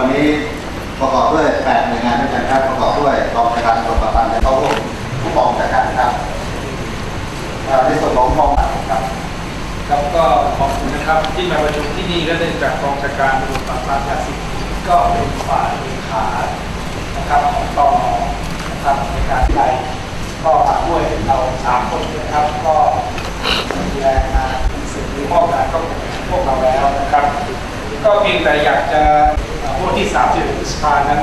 วันนี้ประกอบด้วยแปดหน่วยงานด้วยกันครับประกอบด้วยกองการตรวจปราบปรามและเข้าร่วมผู้กองจัดการครับเอ่อในส่วนของกองครับครับก็ขอบคุณนะครับที่มาประชุมที่นี่ก็เนื่องจากกองจัดการตรวจปราบปรามยาเสพติดก็เป็นฝ่ายเลขานะครับของตมนะครับในการใดก็มาด้วยเราสามคนนะครับ ก็มีแรงงานมีสื่อมีมอบงานก็เป็นพวกเราแล้วนะครับ ก็เพียงแต่อยากจะ เอ่อวันที่30พฤษภานั้น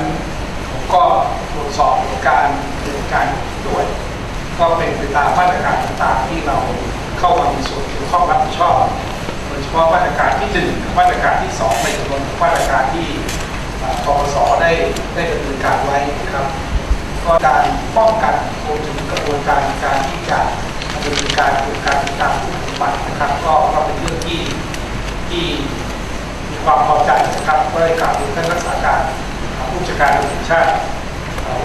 ผมก็ตรวจสอบการดำเนินการโดยก็เป็นไปตามมาตรการต่างๆที่เราเข้ามามีส่วนเกี่ยวข้องรับผิดชอบโดยเฉพาะมาตรการที่หนึ่งกับมาตรการที่สองในจำนวนมาตรการที่เอ่อปปสได้ได้ดำเนินการไว้นะครับ ก็การป้องกันรวมถึงกระบวนการการที่จะดำเนินการดำเนินการติดตามผู้ปฏิบัตินะครับ ก็ก็เป็นเรื่องที่ที่ ความพอใจนะครับก็ได้กล่าวถึงท่านรักษาการผู้จัดการตำรวจชาติ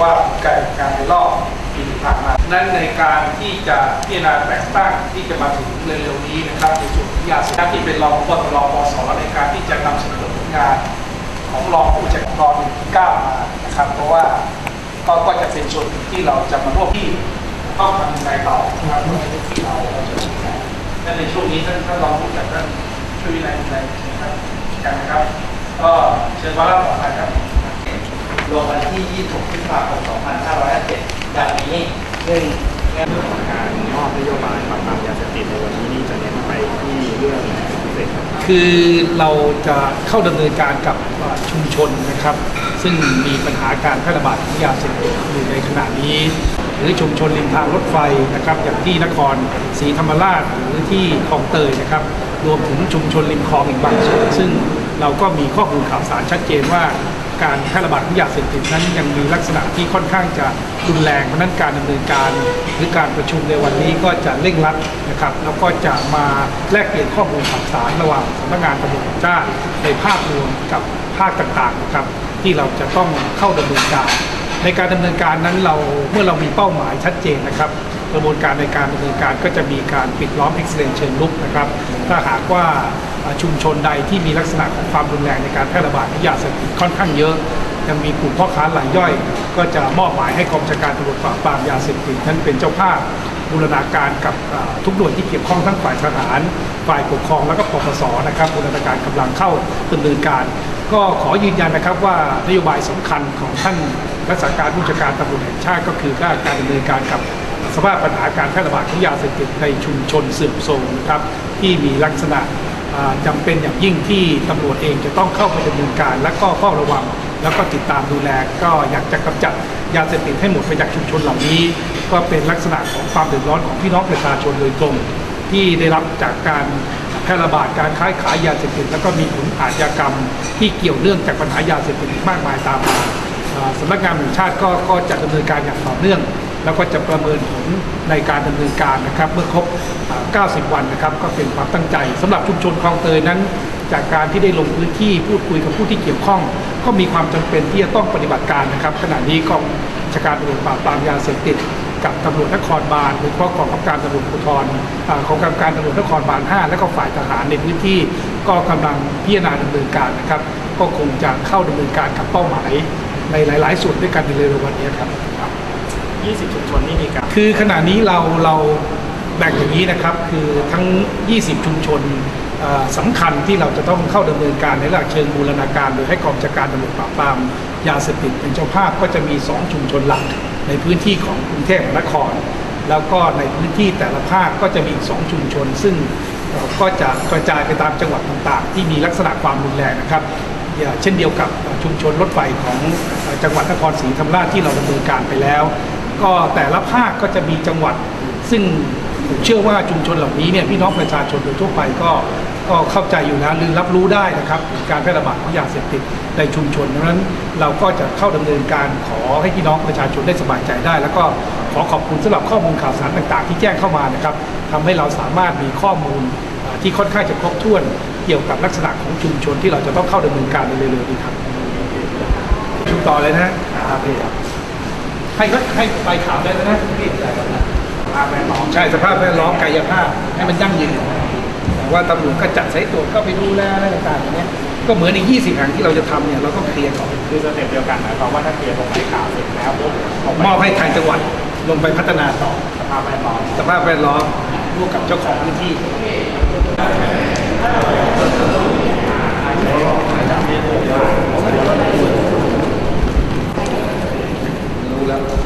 ว่าการการในรอบปีที่ผ่านมา นั้นในการที่จะพิจารณาแต่งตั้งที่จะมาถึงเร็วๆนี้นะครับในส่วนของยาเสพติดที่เป็นรองปตรปสในการที่จะนำเสนอผลงานของรองผู้จัดการรองที่เก้ามานะครับ เพราะว่าก็ก็จะเป็นส่วนที่เราจะมาร่วมที่ต้องทำยังไงต่อนะครับที่เราเราจะทำยังไงในช่วงนี้ท่านท่านรองผู้จัดการช่วยวินัยนะครับ กันนะครับ ก็เชิญว่ารับต่อไปครับลงวันที่ 26พฤษภาคม 2557ดังนี้หนึ่งการมอบนโยบายปราบปรามยาเสพติดในวันนี้นี่จะเน้นไปที่เรื่องพิเศษครับคือเราจะเข้าดำเนินการกับเอ่อชุมชนนะครับ ซึ่งมีปัญหาการแพร่ระบาดของยาเสพติดอยู่ในขณะนี้ หรือชุมชนริมทางรถไฟนะครับ อย่างที่นครศรีธรรมราชหรือที่คลองเตยนะครับ รวมถึงชุมชนริมคลองอีกบางส่วนซึ่งเราก็มีข้อมูลข่าวสารชัดเจนว่าการแพร่ระบาดของยาเสพติดนั้นยังมีลักษณะที่ค่อนข้างจะรุนแรงเพราะนั้นการดำเนินการหรือการประชุมในวันนี้ก็จะเร่งรัดนะครับแล้วก็จะมาแลกเปลี่ยนข้อมูลข่าวสารระหว่างสำนักงานตำรวจแห่งชาติในภาพรวมกับภาคต่างๆนะครับที่เราจะต้องเข้าดำเนินการ ในการดำเนินการนั้นเราเมื่อเรามีเป้าหมายชัดเจนนะครับ กระบวนการในการดำเนินการก็จะมีการปิดล้อมเอ็กซ์เลนเชิงลุกนะครับ ถ้าหากว่าชุมชนใดที่มีลักษณะของความรุนแรงในการแพร่ระบาดของยาเสพติดค่อนข้างเยอะยังมีกลุ่มพ่อค้ารายย่อย ก็จะมอบหมายให้กองบัญชาการตำรวจปราบปรามยาเสพติดนั้นเป็นเจ้าภาพบูรณาการกับทุกหน่วยที่เกี่ยวข้องทั้งฝ่ายทหาร ฝ่ายปกครองแล้วก็ปปสนะครับบูรณาการกำลังเข้าดำเนินการ ก็ขอยืนยันนะครับว่านโยบายสำคัญของท่านรักษาการผู้จัดการตำรวจแห่งชาติก็คือการดำเนินการกับ สภาพปัญหาการแพร่ระบาดของยาเสพติดในชุมชนเสื่อมโทรมนะครับที่มีลักษณะอ่าจำเป็นอย่างยิ่งที่ตำรวจเองจะต้องเข้าไปดำเนินการ และก็เฝ้าระวัง แล้วก็ติดตามดูแล ก็อยากจะกำจัดยาเสพติดให้หมดไปจากชุมชนเหล่านี้ ก็เป็นลักษณะของความเดือดร้อนของพี่น้องประชาชนโดยตรง ที่ได้รับจากการแพร่ระบาดการค้าขายยาเสพติดแล้วก็มีผลอาชญากรรม ที่เกี่ยวเนื่องจากปัญหายาเสพติดมากมายตามมาสำนักงานแห่งชาติก็ก็จะดำเนินการอย่างต่อเนื่อง แล้วก็จะประเมินผลในการดำเนินการนะครับ เมื่อครบอ่า90 วันนะครับ ก็เป็นความตั้งใจสำหรับชุมชนคลองเตยนั้น จากการที่ได้ลงพื้นที่พูดคุยกับผู้ที่เกี่ยวข้อง ก็มีความจำเป็นที่จะต้องปฏิบัติการนะครับ ขณะนี้กองชาการตำรวจปราบปรามยาเสพติดกับตำรวจนครบาลโดยเฉพาะกองกำกับการตำรวจภูธรของกำกับการตำรวจนครบาล 5 และก็ฝ่ายทหารในพื้นที่ก็กำลังพิจารณาดำเนินการนะครับ ก็คงจะเข้าดำเนินการกับเป้าหมายในหลาย ๆ ส่วนด้วยกันในเร็ววันนี้ครับ 20 ชุมชนนี่มีการคือขณะนี้เราเราแบ่งอย่างนี้นะครับ คือทั้ง 20 ชุมชนสำคัญที่เราจะต้องเข้าดำเนินการในหลักเชิงบูรณาการ โดยให้กองบัญชาการตำรวจปราบปรามยาเสพติดเป็นเจ้าภาพก็จะมี 2 ชุมชนหลัก ในพื้นที่ของกรุงเทพมหานคร แล้วก็ในพื้นที่แต่ละภาคก็จะมีอีก 2 ชุมชน ซึ่งก็จะกระจายไปตามจังหวัดต่างๆ ที่มีลักษณะความรุนแรงนะครับเช่นเดียวกับชุมชนรถไฟของจังหวัดนครศรีธรรมราชที่เราดำเนินการไปแล้ว ก็แต่ละภาคก็จะมีจังหวัด ซึ่งผมเชื่อว่าชุมชนเหล่านี้เนี่ยพี่น้องประชาชนโดยทั่วไปก็ก็เข้าใจอยู่แล้วหรือรับรู้ได้นะครับการแพร่ระบาดของยาเสพติดในชุมชนดังนั้นเราก็จะเข้าดำเนินการขอให้พี่น้องประชาชนได้สบายใจได้ แล้วก็ขอขอบคุณสำหรับข้อมูลข่าวสารต่างๆ ที่แจ้งเข้ามานะครับทำให้เราสามารถมีข้อมูลที่ค่อนข้างจะครบถ้วนเกี่ยวกับลักษณะของชุมชนที่เราจะต้องเข้าดำเนินการในเร็วๆนี้ครับชุมต่อเลยนะครับ ให้ก็ให้ใบขาวได้แล้วนะพี่สภาพแวดล้อมใช่สภาพแวดล้อมกายภาพให้มันยั่งยืนแต่ว่าตำรวจก็จัดสายตรวจเข้าไปดูแลอะไรต่างๆอย่างเงี้ยก็เหมือนอีก20แห่งที่เราจะทำเนี่ยเราต้องเคลียร์ก่อนคือสเต็ปเดียวกันหมายความว่าถ้าเคลียร์ตรงไหนข่าวเสร็จแล้วปุ๊บลงไปมอบให้ทางจังหวัดลงไปพัฒนาต่อสภาพแวดล้อมสภาพแวดล้อมร่วมกับเจ้าของพื้นที่ที่